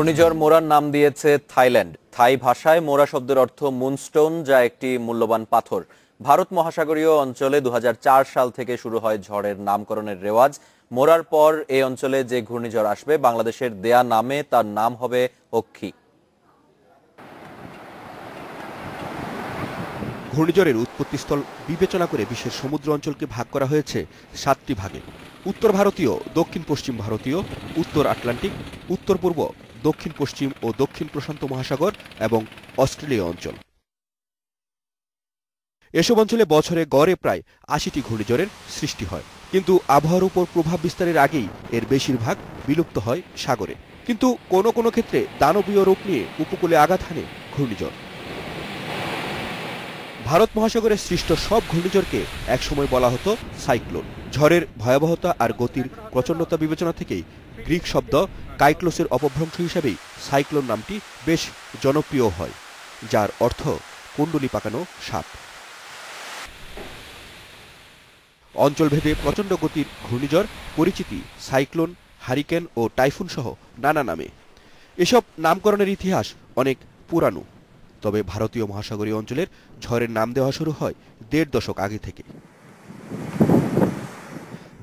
ঘূর্ণিঝড় মোরার নাম দিয়েছে থাইল্যান্ড। থাই ভাষায় মোরা শব্দের অর্থ মুনস্টোন, যা একটি মূল্যবান পাথর। ভারত মহাসাগরীয় অঞ্চলে দু হাজার চার সাল থেকে শুরু হয় ঝড়ের নামকরণের রেওয়াজ। মোরার পর এই অঞ্চলে যে ঘূর্ণিঝড় আসবে, বাংলাদেশের দেয়া নামে তার নাম হবে অক্ষী। ঘূর্ণিঝড়ের উৎপত্তিস্থল বিবেচনা করে বিশ্বের সমুদ্র অঞ্চলকে ভাগ করা হয়েছে সাতটি ভাগে। উত্তর ভারতীয়, দক্ষিণ পশ্চিম ভারতীয়, উত্তর আটলান্টিক, উত্তর পূর্ব দক্ষিণ পশ্চিম ও দক্ষিণ প্রশান্ত মহাসাগর এবং অস্ট্রেলীয় অঞ্চল। এসব অঞ্চলে বছরে গড়ে প্রায় আশিটি ঘূর্ণিঝড়ের সৃষ্টি হয়। কিন্তু আবহাওয়ার উপর প্রভাব বিস্তারের আগেই এর বেশিরভাগ বিলুপ্ত হয় সাগরে। কিন্তু কোনো কোনো ক্ষেত্রে দানবীয় রূপ নিয়ে উপকূলে আঘাত হানে ঘূর্ণিঝড়। ভারত মহাসাগরে সৃষ্ট সব ঘূর্ণিঝড়কে একসময় বলা হতো সাইক্লোন। ঝড়ের ভয়াবহতা আর গতির প্রচণ্ডতা বিবেচনা থেকেই গ্রিক শব্দ কাইক্লোসের অপভ্রংশ হিসেবেই সাইক্লোন নামটি বেশ জনপ্রিয় হয়, যার অর্থ কুণ্ডলি পাকানো সাপ। অঞ্চলভেদে প্রচণ্ড গতির ঘূর্ণিঝড় পরিচিতি সাইক্লোন, হারিকেন ও টাইফুন সহ নানা নামে। এসব নামকরণের ইতিহাস অনেক পুরানো, তবে ভারতীয় মহাসাগরীয় অঞ্চলের ঝড়ের নাম দেওয়া শুরু হয় দেড় দশক আগে থেকে।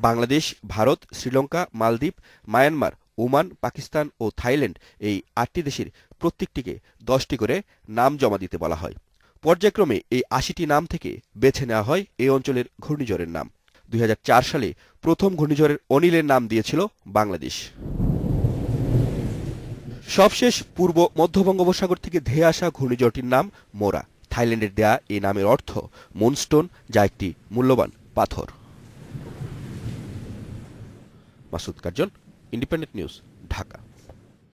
বাংলাদেশ, ভারত, শ্রীলঙ্কা, মালদ্বীপ, মায়ানমার, ওমান, পাকিস্তান ও থাইল্যান্ড এই আটটি দেশের প্রত্যেকটিকে দশটি করে নাম জমা দিতে বলা হয়। পর্যায়ক্রমে এই আশিটি নাম থেকে বেছে নেওয়া হয় এই অঞ্চলের ঘূর্ণিঝড়ের নাম। দুই হাজার চার সালে প্রথম ঘূর্ণিঝড়ের অনিলের নাম দিয়েছিল বাংলাদেশ। সবশেষ পূর্ব মধ্য বঙ্গোপসাগর থেকে ধেয়ে আসা ঘূর্ণিঝড়টির নাম মোরা। থাইল্যান্ডের দেয়া এই নামের অর্থ মুনস্টোন, যা একটি মূল্যবান পাথর। Masud Curzon independent news